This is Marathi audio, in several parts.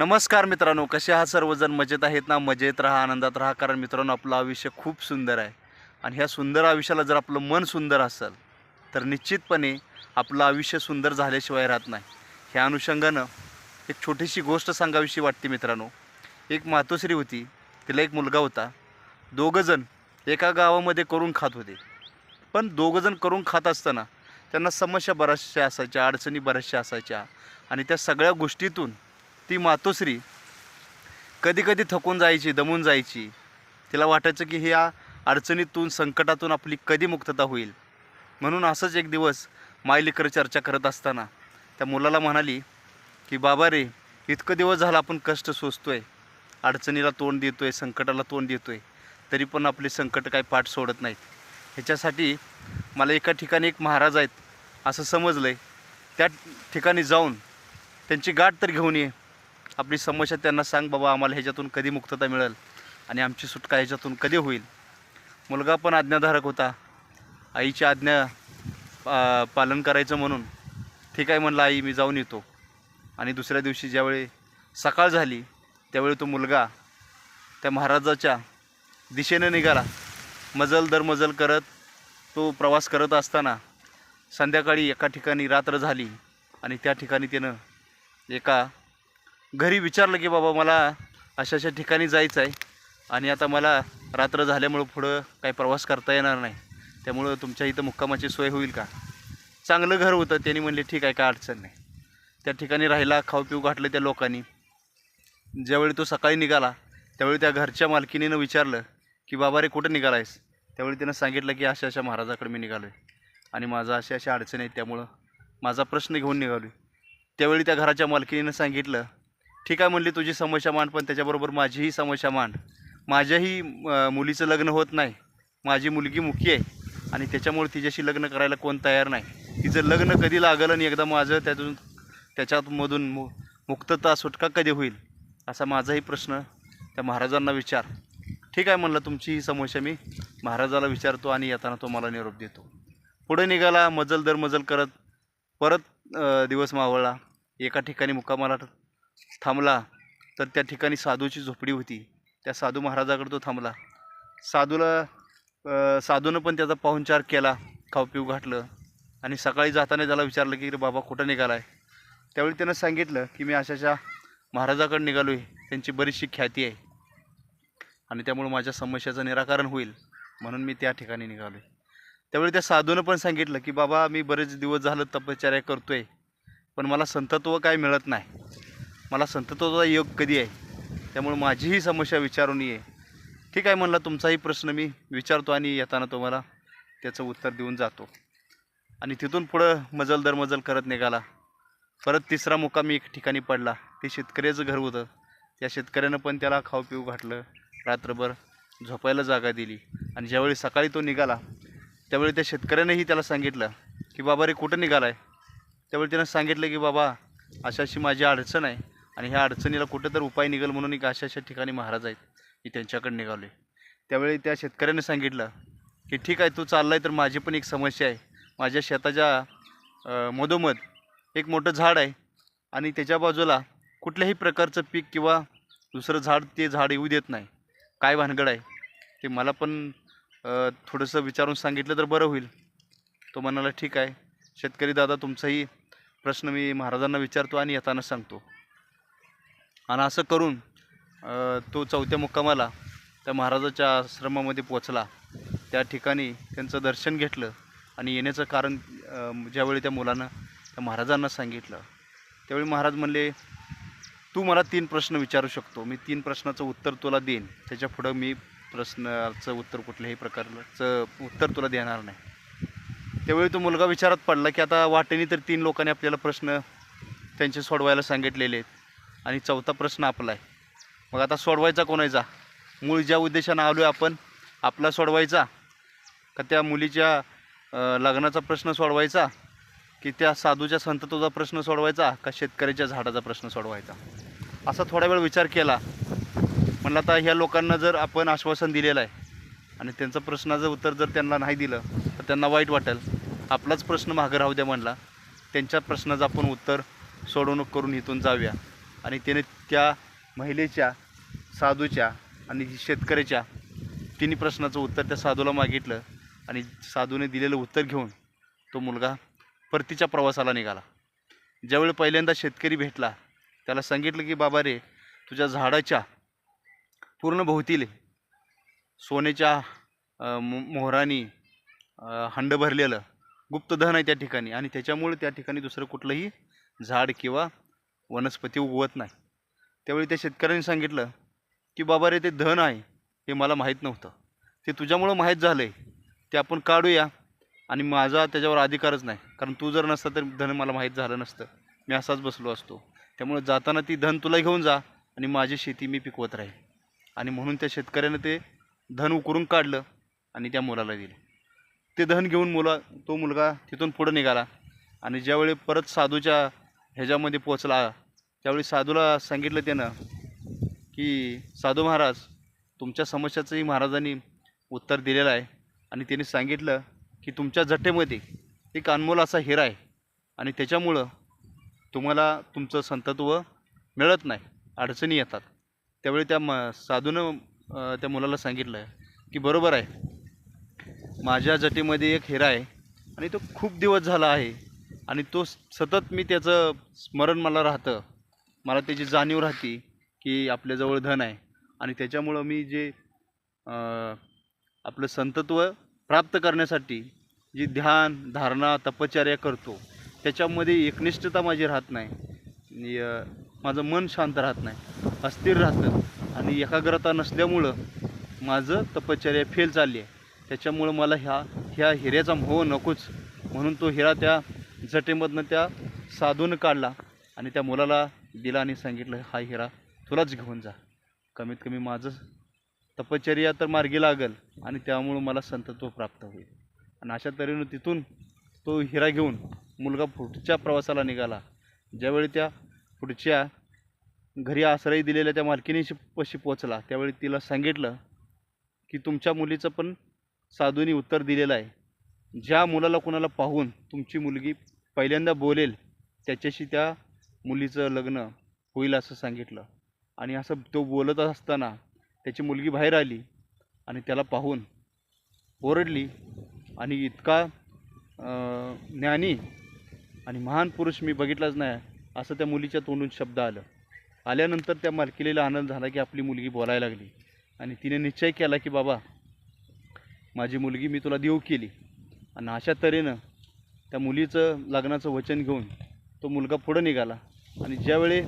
नमस्कार मित्रांनो कसे आहात सर्वजण? मजेत आहेत ना? मजेत राहा आनंदात राहा कारण मित्रांनो आपलं आयुष्य खूप सुंदर आहे. आणि ह्या सुंदर आयुष्याला जर आपलं मन सुंदर असेल तर निश्चितपणे आपलं आयुष्य सुंदर झाल्याशिवाय राहत नाही. ह्या अनुषंगानं एक छोटीशी गोष्ट सांगावीशी वाटते मित्रांनो. एक मातोश्री होती तिला एक मुलगा होता. दोघंजण एका गावामध्ये करून खात होते. पण दोघंजण करून खात असताना त्यांना समस्या बऱ्याचशा असायच्या अडचणी बऱ्याचशा असायच्या. आणि त्या सगळ्या गोष्टीतून ती मातोश्री कधी कधी थकून जायची दमून जायची. तिला वाटायचं की ह्या अडचणीतून संकटातून आपली कधी मुक्तता होईल? म्हणून असंच एक दिवस मायलेकर चर्चा करत असताना त्या मुलाला म्हणाली की बाबा रे इतकं दिवस झाला आपण कष्ट सोसतोय. अडचणीला तोंड देतो आहे संकटाला तोंड देतो आहे तरी पण आपले संकट काय पाठ सोडत नाहीत. ह्याच्यासाठी मला एका ठिकाणी एक महाराज आहेत असं समजलं आहे त्या ठिकाणी जाऊन त्यांची गाठ तर घेऊन ये. आपली समस्या त्यांना सांग बाबा आम्हाला ह्याच्यातून कधी मुक्तता मिळेल आणि आमची सुटका ह्याच्यातून कधी होईल? मुलगा पण आज्ञाधारक होता. आईची आज्ञा पा पालन करायचं म्हणून. ठीक आहे म्हणलं आई मी जाऊन येतो. आणि दुसऱ्या दिवशी ज्यावेळी सकाळ झाली त्यावेळी तो मुलगा त्या महाराजाच्या दिशेनं निघाला. मजल दर मजल करत तो प्रवास करत असताना संध्याकाळी एका ठिकाणी रात्र झाली आणि त्या ठिकाणी त्यानं एका घरी विचारलं की बाबा मला अशा अशा ठिकाणी जायचं आहे. आणि आता मला रात्र झाल्यामुळं पुढं काही प्रवास करता येणार नाही. त्यामुळं तुमच्या इथं मुक्कामाची सोय होईल का? चांगलं घर होतं त्यांनी म्हणले ठीक आहे काय अडचण नाही. त्या ठिकाणी राहिला खाऊ पिऊ घातलं त्या लोकांनी. ज्यावेळी तो सकाळी निघाला त्यावेळी त्या घरच्या मालकीनीनं विचारलं की बाबा रे कुठं निघाला आहेस त्यावेळी त्यानं सांगितलं की अशा अशा महाराजाकडे मी निघालो आहे आणि माझा अशा अशा अडचणी आहेत त्यामुळं माझा प्रश्न घेऊन निघालो आहे त्यावेळी त्या घराच्या मालकीनीनं सांगितलं ठीक आहे म्हणली तुझी समस्या मांड पण त्याच्याबरोबर माझीही समस्या मांड. माझ्याही मुलीचं लग्न होत नाही. माझी मुलगी मुखी आहे. आणि त्याच्यामुळे तिच्याशी लग्न करायला कोण तयार नाही. तिचं लग्न कधी लागलं आणि एकदा माझं त्यातून त्याच्यामधून मु मुक्तता सुटका कधी होईल असा माझाही प्रश्न त्या महाराजांना विचार. ठीक आहे म्हणलं तुमची ही समस्या मी महाराजाला विचारतो आणि येताना तो मला निरोप देतो. पुढे निघाला मजल दर मजल करत परत दिवस मावळला. एका ठिकाणी मुक्कामाला थांबला तर त्या ठिकाणी साधूची झोपडी होती. त्या साधू महाराजाकडे तो थांबला. साधूला साधूनं पण त्याचा पाहुणचार केला खाऊ पिऊ घातलं आणि सकाळी जाताना त्याला विचारलं की रे बाबा कुठं निघाला आहे त्यावेळी त्यानं सांगितलं की मी अशाच्या महाराजाकडे निघालो आहे त्यांची बरीचशी ख्याती आहे आणि त्यामुळे माझ्या समस्याचं निराकरण होईल. म्हणून मी त्या ठिकाणी निघालो आहे त्यावेळी त्या साधूनं पण सांगितलं की बाबा मी बरेच दिवस झालं तपश्चर्या करतो आहे पण मला संतत्व काय मिळत नाही. मला संततोचा योग कधी आहे? त्यामुळे माझीही समस्या विचारून ये. ठीक आहे म्हणलं तुमचाही प्रश्न मी विचारतो आणि येताना तुम्हाला त्याचं उत्तर देऊन जातो. आणि तिथून पुढं मजल दर मजल करत निघाला. परत तिसरा मुक्कामी एक ठिकाणी पडला. ते शेतकऱ्याचं घर होतं. त्या शेतकऱ्यानं पण त्याला खाऊ पिऊ घातलं. रात्रभर झोपायला जागा दिली. आणि ज्यावेळी सकाळी तो निघाला त्यावेळी त्या शेतकऱ्यानंही त्याला सांगितलं की बाबा रे कुठं निघाला आहे त्यावेळी त्यानं सांगितलं की बाबा अशा अशी माझी अडचण आहे. आणि ह्या अडचणीला कुठं तर उपाय निघेल म्हणून एक अशा अशा ठिकाणी महाराज आहेत मी त्यांच्याकडे निघालो आहे त्यावेळी त्या शेतकऱ्याने सांगितलं की ठीक आहे तू चालला आहे तर माझी पण एक समस्या आहे. माझ्या शेताच्या मधोमध एक मोठं झाड आहे आणि त्याच्या बाजूला कुठल्याही प्रकारचं पीक किंवा दुसरं झाड ते झाड येऊ देत नाही. काय भानगड आहे? ते मला पण थोडंसं विचारून सांगितलं तर बरं होईल. तो म्हणाला ठीक आहे. शेतकरी दादा तुमचाही प्रश्न मी महाराजांना विचारतो आणि येताना सांगतो. आणि असं करून तो चौथ्या मुक्कामाला त्या महाराजाच्या आश्रमामध्ये पोचला त्या ठिकाणी त्यांचं दर्शन घेतलं आणि येण्याचं कारण ज्यावेळी त्या मुलानं त्या महाराजांना सांगितलं. त्यावेळी महाराज म्हणले तू मला तीन प्रश्न विचारू शकतो. मी तीन प्रश्नाचं उत्तर तुला देईन. त्याच्या पुढं मी प्रश्नाचं उत्तर कुठल्याही प्रकारचं उत्तर तुला देणार नाही. त्यावेळी तो मुलगा विचारात पडला की आता वाटेने तर तीन लोकांनी आपल्याला प्रश्न त्यांचे सोडवायला सांगितलेले आहेत. आणि चौथा प्रश्न आपला आहे. मग आता सोडवायचा कोणाचा? मूळ ज्या उद्देशानं आलो आहे आपण आपला सोडवायचा का त्या मुलीच्या लग्नाचा प्रश्न सोडवायचा की त्या साधूच्या संततोचा प्रश्न सोडवायचा का शेतकऱ्याच्या झाडाचा प्रश्न सोडवायचा? असा थोडा वेळ विचार केला. म्हणलं आता ह्या लोकांना जर आपण आश्वासन दिलेलं आहे आणि त्यांचं प्रश्नाचं उत्तर जर त्यांना नाही दिलं तर त्यांना वाईट वाटेल. आपलाच प्रश्न मागं राहू द्या म्हणला. त्यांच्या प्रश्नाचं आपण उत्तर सोडवणूक करून इथून जाऊया. आणि त्याने त्या महिलेच्या साधूच्या आणि शेतकऱ्याच्या तिन्ही प्रश्नाचं उत्तर त्या साधूला मागितलं आणि साधूने दिलेलं उत्तर घेऊन तो मुलगा परतीच्या प्रवासाला निघाला. ज्यावेळी पहिल्यांदा शेतकरी भेटला त्याला सांगितलं की बाबा रे तुझ्या झाडाच्या पूर्ण भोवतीले. सोन्याच्या मो- मोहरानी हंड भरलेलं गुप्तधन आहे त्या ठिकाणी आणि त्याच्यामुळे त्या ठिकाणी दुसरं कुठलंही झाड किंवा वनस्पती उगवत नाही. त्यावेळी त्या शेतकऱ्यांनी सांगितलं की बाबा रे ते धन आहे हे मला माहीत नव्हतं. ते तुझ्यामुळं माहीत झालं आहे ते आपण काढूया आणि माझा त्याच्यावर अधिकारच नाही. कारण तू जर नसता तर धन मला माहीत झालं नसतं. मी असाच बसलो असतो. त्यामुळे जाताना ती धन तुला घेऊन जा आणि माझी शेती मी पिकवत राहील. आणि म्हणून त्या शेतकऱ्यानं ते धन उकरून काढलं आणि त्या मुलाला दिलं. ते धन घेऊन मुला तो मुलगा तिथून पुढं निघाला आणि ज्यावेळी परत साधूच्या ह्याच्यामध्ये पोचला त्यावेळी साधूला सांगितलं त्यानं की साधू महाराज तुमच्या समस्याचंही महाराजांनी उत्तर दिलेलं आहे. आणि त्यांनी सांगितलं की तुमच्या जटेमध्ये एक अनमोल असा हिरा आहे आणि त्याच्यामुळं तुम्हाला तुमचं संतत्व मिळत नाही अडचणी येतात. त्यावेळी त्या म साधूनं त्या मुलाला सांगितलं की बरोबर आहे. माझ्या जटेमध्ये एक हिरा आहे आणि तो खूप दिवस झाला आहे. आणि तो स- सतत मी त्याचं स्मरण मला राहतं. मला त्याची जाणीव राहते की आपल्याजवळ धन आहे. आणि त्याच्यामुळं मी जे आपलं संतत्व प्राप्त करण्यासाठी जी ध्यान धारणा तपश्चर्या करतो त्याच्यामध्ये एकनिष्ठता माझी राहत नाही. माझं मन शांत राहत नाही अस्थिर राहतं. आणि एकाग्रता नसल्यामुळं माझं तपश्चर्या फेल चालली आहे. त्याच्यामुळं मला ह्या ह्या हिऱ्याचा मोह नकोच. म्हणून तो हिरा त्या जटेमधनं त्या साधून काढला आणि त्या मुलाला दिला आणि सांगितलं हा हिरा तुलाच घेऊन जा. कमीत कमी माझं तपश्चर्या तर मार्गी लागल आणि त्यामुळं मला संतत्व प्राप्त होईल. आणि अशा तऱ्हेनं तिथून तो हिरा घेऊन मुलगा पुढच्या प्रवासाला निघाला. ज्यावेळी त्या पुढच्या घरी आश्रय दिलेल्या त्या मालकिनीशी पशी पोचला त्यावेळी तिला सांगितलं की तुमच्या मुलीचं पण साधूनी उत्तर दिलेलं आहे. ज्या मुलाला कोणाला पाहून तुमची मुलगी पहिल्यांदा बोलेल त्याच्याशी त्या मुलीचं लग्न होईल असं सांगितलं. आणि असं तो बोलत असताना त्याची मुलगी बाहेर आली आणि त्याला पाहून ओरडली आणि इतका ज्ञानी आणि महान पुरुष मी बघितलाच नाही असं त्या मुलीच्या तोंडून शब्द आलं. आल्यानंतर त्या मालकिलीला आनंद झाला की आपली मुलगी बोलायला लागली. आणि तिने निश्चय केला की बाबा माझी मुलगी मी तुला देऊ केली. आणि अशा तऱ्हेनं त्या मुलीचं लग्नाचं वचन घेऊन तो मुलगा पुढं निघाला. आणि ज्यावेळी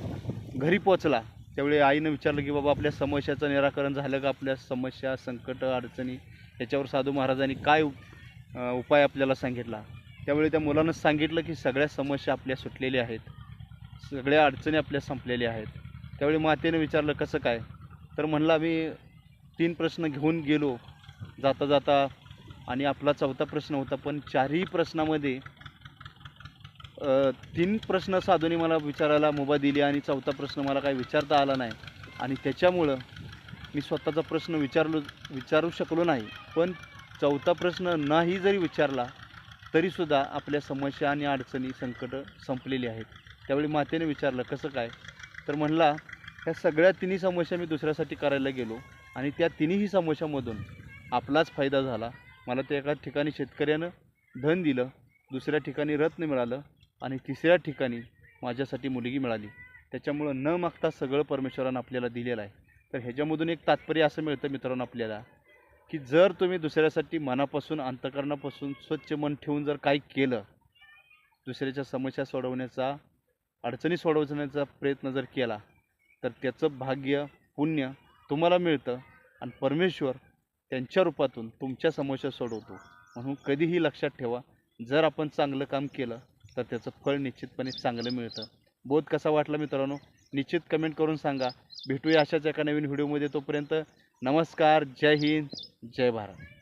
घरी पोचला त्यावेळी आईनं विचारलं की बाबा आपल्या समस्याचं निराकरण झालं का? आपल्या समस्या संकट अडचणी याच्यावर साधू महाराजांनी काय उपाय आपल्याला सांगितला? त्यावेळी त्या मुलानं सांगितलं की सगळ्या समस्या आपल्या सुटलेल्या आहेत. सगळ्या अडचणी आपल्या संपलेल्या आहेत. त्यावेळी मातेनं विचारलं कसं काय? तर म्हणला आम्ही तीन प्रश्न घेऊन गेलो. जाता जाता आणि आपला चौथा प्रश्न होता पण चारही प्रश्नामध्ये तीन प्रश्न साधूने मला विचारायला मुभा दिली आणि चौथा प्रश्न मला काही विचारता आला नाही. आणि त्याच्यामुळं मी स्वतःचा प्रश्न विचारलो विचारू शकलो नाही. पण चौथा प्रश्न नाही जरी विचारला तरीसुद्धा आपल्या समस्या आणि अडचणी संकट संपलेली आहेत. त्यावेळी मातेने विचारलं कसं काय? तर म्हणला ह्या सगळ्या तिन्ही समस्या मी दुसऱ्यासाठी करायला गेलो आणि त्या तिन्ही समस्यामधून आपलाच फायदा झाला. मला ते एका ठिकाणी शेतकऱ्यानं धन दिलं दुसऱ्या ठिकाणी रत्न मिळालं आणि तिसऱ्या ठिकाणी माझ्यासाठी मुलगी मिळाली. त्याच्यामुळं न मागता सगळं परमेश्वरानं आपल्याला दिलेलं आहे. तर ह्याच्यामधून एक तात्पर्य असं मिळतं मित्रांनो आपल्याला की जर तुम्ही दुसऱ्यासाठी मनापासून अंतकरणापासून स्वच्छ मन ठेवून जर काही केलं दुसऱ्याच्या समस्या सोडवण्याचा अडचणी सोडवण्याचा प्रयत्न जर केला तर त्याचं भाग्य पुण्य तुम्हाला मिळतं आणि परमेश्वर त्यांच्या रूपातून तुमच्या समस्या सोडवतो. म्हणून कधीही लक्षात ठेवा जर आपण चांगलं काम केलं तर त्याचं फळ निश्चितपणे चांगलं मिळतं. बोध कसा वाटला मित्रांनो? निश्चित कमेंट करून सांगा. भेटूया अशाच एका नवीन व्हिडिओमध्ये तोपर्यंत. नमस्कार जय हिंद जय भारत.